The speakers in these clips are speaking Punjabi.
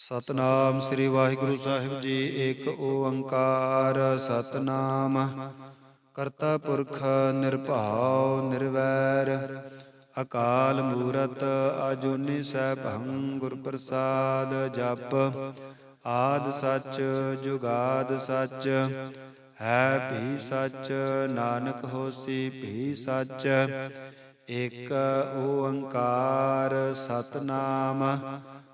ਸਤਨਾਮ ਸ੍ਰੀ ਵਾਹਿਗੁਰੂ ਸਾਹਿਬ ਜੀ, ਏਕ ਓੰਕਾਰ, ਸਤਨਾਮ। ਕਰਤਾ ਪੁਰਖ ਨਿਰਭਉ ਨਿਰਵੈਰ, ਅਕਾਲ ਮੂਰਤ ਅਜੂਨੀ ਸੈਭੰ ਗੁਰ ਪ੍ਰਸਾਦ ਜਪ। ਆਦ ਸੱਚ, ਜੁਗਾਦ ਸੱਚ, ਹੈ ਭੀ ਸੱਚ, ਨਾਨਕ ਹੋਸੀ ਭੀ ਸੱਚ। ਇਕ ਓੰਕਾਰ, ਸਤਨਾਮ।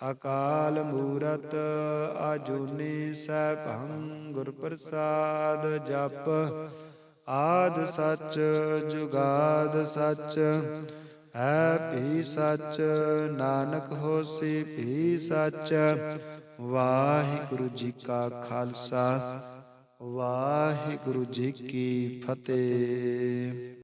ਅਕਾਲ ਮੂਰਤ ਆਜੂਨੀ ਸੈਭੰ ਗੁਰ ਪ੍ਰਸਾਦ ਜਪ। ਆਦ ਸੱਚ, ਜੁਗਾਦ ਸੱਚ, ਹੈ ਭੀ ਸੱਚ, ਨਾਨਕ ਹੋਸੀ ਭੀ ਸੱਚ। ਵਾਹਿਗੁਰੂ ਜੀ ਕਾ ਖਾਲਸਾ, ਵਾਹਿਗੁਰੂ ਜੀ ਕੀ ਫਤਿਹ।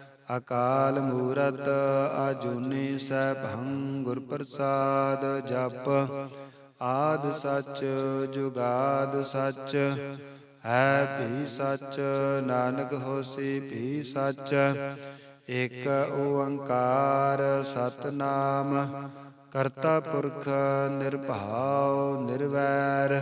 ਅਕਾਲ ਮੂਰਤ ਅਜੂਨੀ ਸੈਭੰ ਗੁਰ ਪ੍ਰਸਾਦ ਜਪ। ਆਦ ਸੱਚ, ਜੁਗਾਦ ਸੱਚ, ਹੈ ਭੀ ਸੱਚ, ਨਾਨਕ ਹੋਸੀ ਭੀ ਸੱਚ। ਇਕ ਓੰਕਾਰ ਸਤਨਾਮ, ਕਰਤਾ ਪੁਰਖ ਨਿਰਭਉ ਨਿਰਵੈਰ।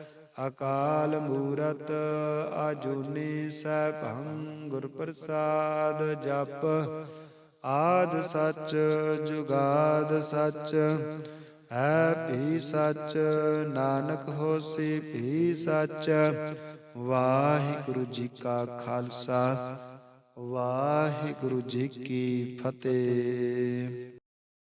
ਅਕਾਲ ਮੂਰਤ ਆਜੂਨੀ ਸੈਭੰ ਗੁਰ ਪ੍ਰਸਾਦ ਜਪ। ਆਦ ਸੱਚ, ਜੁਗਾਦ ਸੱਚ, ਹੈ ਵੀ ਸੱਚ, ਨਾਨਕ ਹੋਸੀ ਭੀ ਸੱਚ। ਵਾਹਿਗੁਰੂ ਜੀ ਕਾ ਖਾਲਸਾ, ਵਾਹਿਗੁਰੂ ਜੀ ਕੀ ਫਤਿਹ।